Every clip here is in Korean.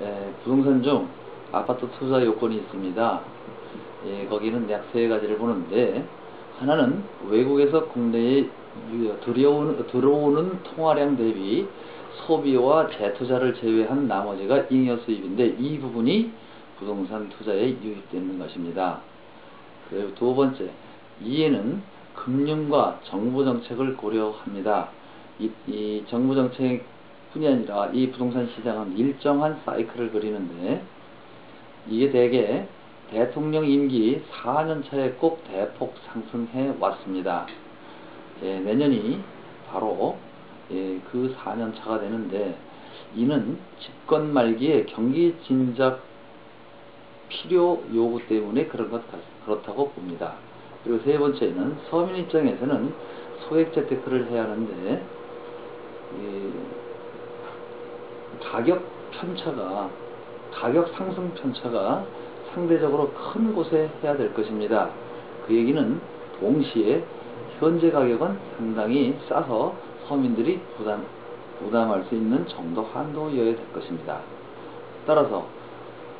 에, 부동산 중 아파트 투자 요건이 있습니다. 예, 거기는 약 세 가지를 보는데 하나는 외국에서 국내에 유- 들여오는, 들어오는 통화량 대비 소비와 재투자를 제외한 나머지가 잉여 수입인데 이 부분이 부동산 투자에 유입되는 것입니다. 그리고 두 번째, 이에는 금융과 정부 정책을 고려합니다. 이, 이 정부 정책 뿐이 아니라 이 부동산 시장은 일정한 사이클을 그리는데 이게 대개 대통령 임기 4년 차에 꼭 대폭 상승해 왔습니다. 예, 내년이 바로 예, 그 4년 차가 되는데 이는 집권 말기에 경기 진작 필요 요구 때문에 그런 것 같, 그렇다고 봅니다. 그리고 세 번째는 서민 입장에서는 소액 재테크를 해야 하는데 이 가격 편차가 가격 상승 편차가 상대적으로 큰 곳에 해야 될 것입니다. 그 얘기는 동시에 현재 가격은 상당히 싸서 서민들이 부담, 부담할 수 있는 정도 한도여야 될 것입니다. 따라서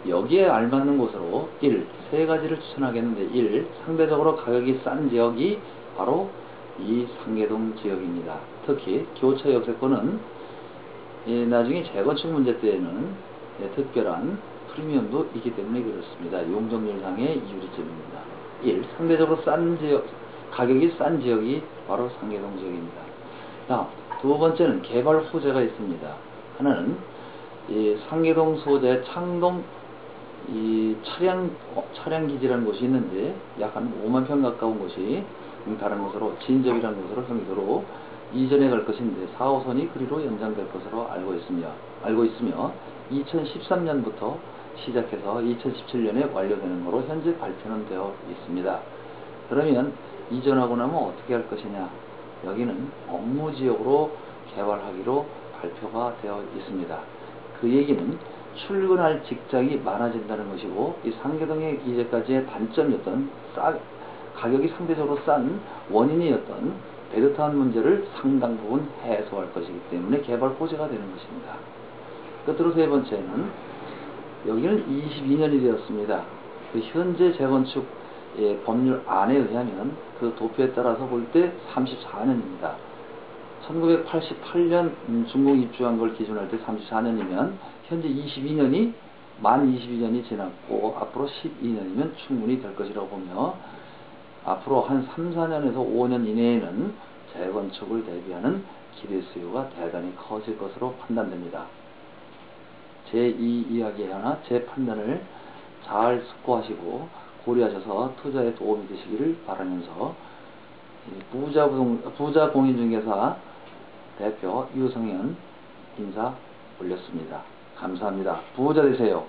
여기에 알맞는 곳으로 1. 세 가지를 추천하겠는데 1. 상대적으로 가격이 싼 지역이 바로 이 상계동 지역입니다. 특히 교차 역세권은 예, 나중에 재건축 문제 때에는 예, 특별한 프리미엄도 있기 때문에 그렇습니다. 용적률상의 유리점입니다. 1. 상대적으로 싼 지역, 가격이 싼 지역이 바로 상계동 지역입니다. 다음, 두 번째는 개발 호재가 있습니다. 하나는 이 상계동 소재 창동 이 차량 어, 차량 기지라는 곳이 있는데 약 한 5만 평 가까운 곳이 음, 다른 곳으로 진접이라는 곳으로 경기도로 이전해 갈 것인데 4호선이 그리로 연장될 것으로 알고 있으며 알고 있으며 2013년부터 시작해서 2017년에 완료되는 것으로 현재 발표는 되어 있습니다. 그러면 이전하고 나면 어떻게 할 것이냐? 여기는 업무 지역으로 개발하기로 발표가 되어 있습니다. 그 얘기는 출근할 직장이 많아진다는 것이고 이 상계동의 이제까지의 단점이었던 싸, 가격이 상대적으로 싼 원인이었던 베드타운 문제를 상당 부분 해소할 것이기 때문에 개발 호재가 되는 것입니다. 끝으로 세 번째는 여기는 22년이 되었습니다. 그 현재 재건축 예, 법률 안에 의하면 그 도표에 따라서 볼 때 34년입니다. 1988년 중공 입주한 걸 기준할 때 34년이면 현재 22년이 만 22년이 지났고 앞으로 12년이면 충분히 될 것이라고 보며 앞으로 한 3, 4년에서 5년 이내에는 재건축을 대비하는 기대 수요가 대단히 커질 것으로 판단됩니다. 제이 이야기 하나 제 판단을 잘 숙고하시고 고려하셔서 투자에 도움이 되시기를 바라면서 부자 공인중개사 대표 유성현 인사 올렸습니다. 감사합니다. 부자 되세요.